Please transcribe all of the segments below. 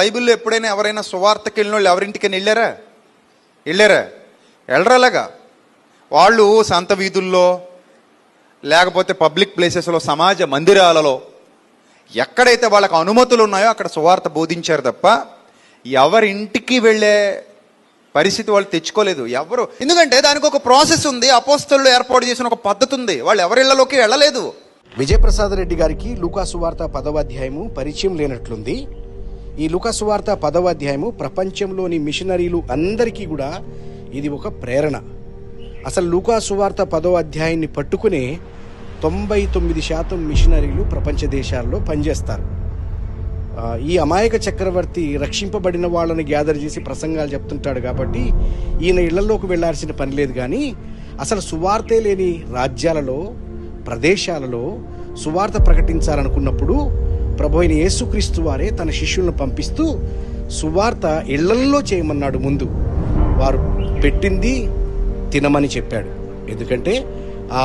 బైబిల్లో ఎప్పుడైనా ఎవరైనా సువార్తకి వెళ్ళిన వాళ్ళు ఎవరింటికైనా వెళ్ళారా? వెళ్ళారా? వెళ్ళరలాగా వాళ్ళు సంత వీధుల్లో లేకపోతే పబ్లిక్ ప్లేసెస్లో సమాజ మందిరాలలో ఎక్కడైతే వాళ్ళకి అనుమతులు ఉన్నాయో అక్కడ సువార్త బోధించారు తప్ప ఎవరింటికి వెళ్ళే పరిస్థితి వాళ్ళు తెచ్చుకోలేదు. ఎవరు? ఎందుకంటే దానికి ఒక ప్రాసెస్ ఉంది. అపోస్తలు ఏర్పాటు చేసిన ఒక పద్ధతి ఉంది. వాళ్ళు ఎవరిళ్ళలోకి వెళ్ళలేదు. విజయప్రసాద్ రెడ్డి గారికి లూకాసు సువార్త పదవ అధ్యాయము పరిచయం లేనట్లుంది. ఈ లుకాసువార్త పదవ అధ్యాయము ప్రపంచంలోని మిషనరీలు అందరికీ కూడా ఇది ఒక ప్రేరణ. అసలు లుకాసువార్త పదవ అధ్యాయాన్ని పట్టుకునే తొంభై తొమ్మిది శాతం మిషనరీలు ప్రపంచ దేశాల్లో పనిచేస్తారు. ఈ అమాయక చక్రవర్తి రక్షింపబడిన వాళ్ళని గ్యాదర్ చేసి ప్రసంగాలు చెప్తుంటాడు కాబట్టి ఈయన ఇళ్ళలోకి వెళ్ళాల్సిన పని లేదు కానీ అసలు సువార్తే లేని రాజ్యాలలో ప్రదేశాలలో సువార్త ప్రకటించాలనుకున్నప్పుడు ప్రభు అయిన యేసుక్రీస్తు వారే తన శిష్యులను పంపిస్తూ సువార్త ఇళ్ళల్లో చేయమన్నాడు ముందు. వారు పెట్టింది తినమని చెప్పాడు. ఎందుకంటే ఆ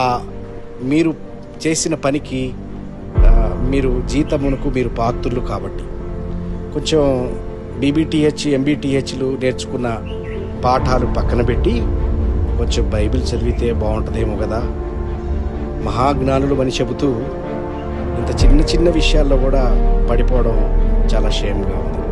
మీరు చేసిన పనికి మీరు జీతమునకు మీరు పాత్రులు కాబట్టి. కొంచెం బీబీటీహెచ్ ఎంబీటీహెచ్లు నేర్చుకున్న పాఠాలు పక్కన పెట్టి కొంచెం బైబిల్ చదివితే బాగుంటుందేమో కదా. మహాజ్ఞానులు అని చెబుతూ అంత చిన్న చిన్న విషయాల్లో కూడా పడిపోవడం చాలా షేమ్గా ఉంది.